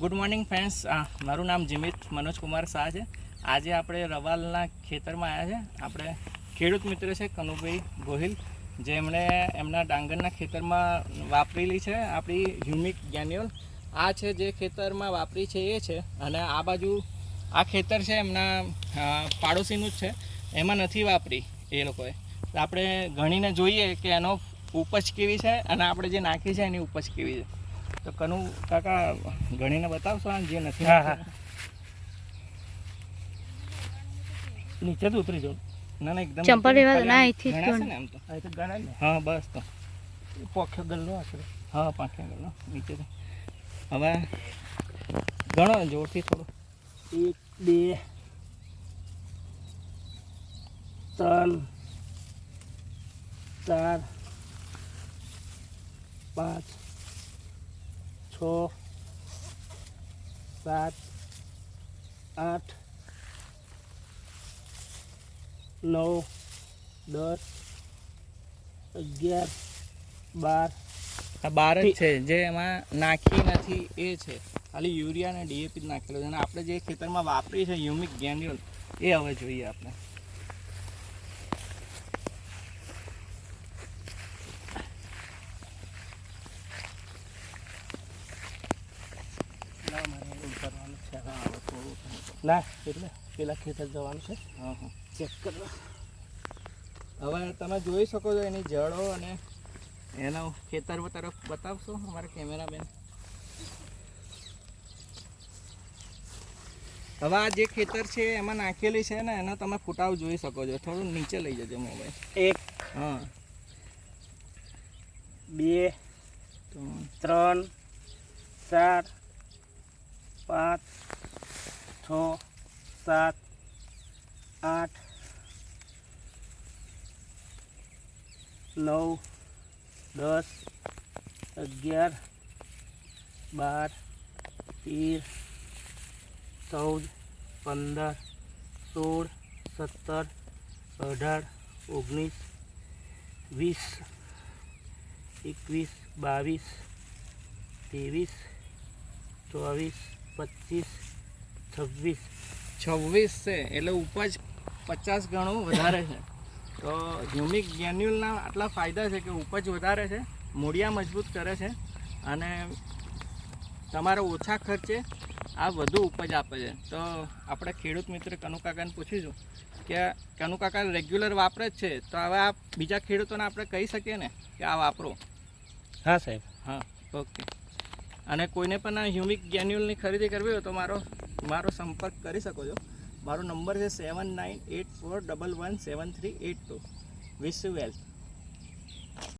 Good morning friends મારું નામ જીમિત મનોજ કુમાર શાહ છે. આજે આપણે રવાલના ખેતરમાં આવ્યા છે. આપણે ખેડૂત મિત્ર છે કનુભાઈ ગોહિલ. જેમણે એમના ડાંગરના ખેતરમાં વાપરેલી છે આપણી હ્યુમિક ગેન્યુઅલ. આ છે જે ખેતરમાં વાપરી છે એ છે. અને આ બાજુ આ ખેતર છે એમના પાડોશીનું જ છે. એમાં નથી વાપરી એ લોકોએ. આપણે ગણીને જોઈએ કે એનો ઉપજ કેવી છે અને આપણે જે નાખી છે એની ઉપજ કેવી છે. તો કનુ કાકા ગણીને બતાવશો આ જે નથી હા, હા. નીચે તો ઉતરી જાઓ. ના ના એકદમ ચંપલ એવા ના, અહીંથી જ ને આમ તો. આ તો ગણાય ને. હા બસ તો. પોખ્યો ગલ્લો આશરે. હા પાંખે ગલ્લો નીચે તો હવે ગણો જોરથી થોડું. એક બે ત્રણ ચાર પાંચ છ સાત આઠ નવ દસ અગિયાર બાર. આ બાર જ છે જે એમાં નાખી નથી એ છે. ખાલી યુરિયા અને ડીએપી જ નાખેલો છે. અને આપણે જે ખેતરમાં વાપરી છે યુમિક ગેન્યુઅલ એ હવે જોઈએ આપણે. ના મારે એવું કરવાનું છે ના એટલે પેલા ખેતર જવાનું છે. હા હા. ચેક કરવા. હવે તમે જોઈ શકો છો એની જળો અને એનો ખેતર તરફ બતાવશો અમારા કેમેરામેન. હવે આ જે ખેતર છે એમાં નાખેલી છે ને એનો તમે ફૂટાવ જોઈ શકો છો. થોડું નીચે લઈ જજો મોબાઈલ. એક હા. બે ત્રણ ચાર પાંચ, છ, સાત, આઠ, નવ, દસ, અગિયાર, બાર, તેર, ચૌદ, પંદર, સોળ, સત્તર, અઢાર, ઓગણીસ, વીસ, એકવીસ, બાવીસ, ત્રેવીસ, ચોવીસ પચીસ છવ્વીસ. છવ્વીસ છે એટલે ઉપજ પચાસ ગણું વધારે છે. તો હ્યુમિક ગેન્યુલના આટલા ફાયદા છે કે ઉપજ વધારે છે મૂળિયા મજબૂત કરે છે અને તમારે ઓછા ખર્ચે આ વધુ ઉપજ આપે છે. તો આપણે ખેડૂત મિત્ર કનુકાકાને પૂછીશું કે કનુકાકા રેગ્યુલર વાપરે જ છે તો હવે આ બીજા ખેડૂતોને આપણે કહી શકીએ ને કે આ વાપરો? હા સાહેબ. હા ઓકે. અને કોઈને પણ આ હ્યુમિક ગેન્યુલની ખરીદી કરવી હોય તો મારો મારો સંપર્ક કરી શકો છો. મારો નંબર છે seven nine eight four double one seven three eight two. Wish you wealth.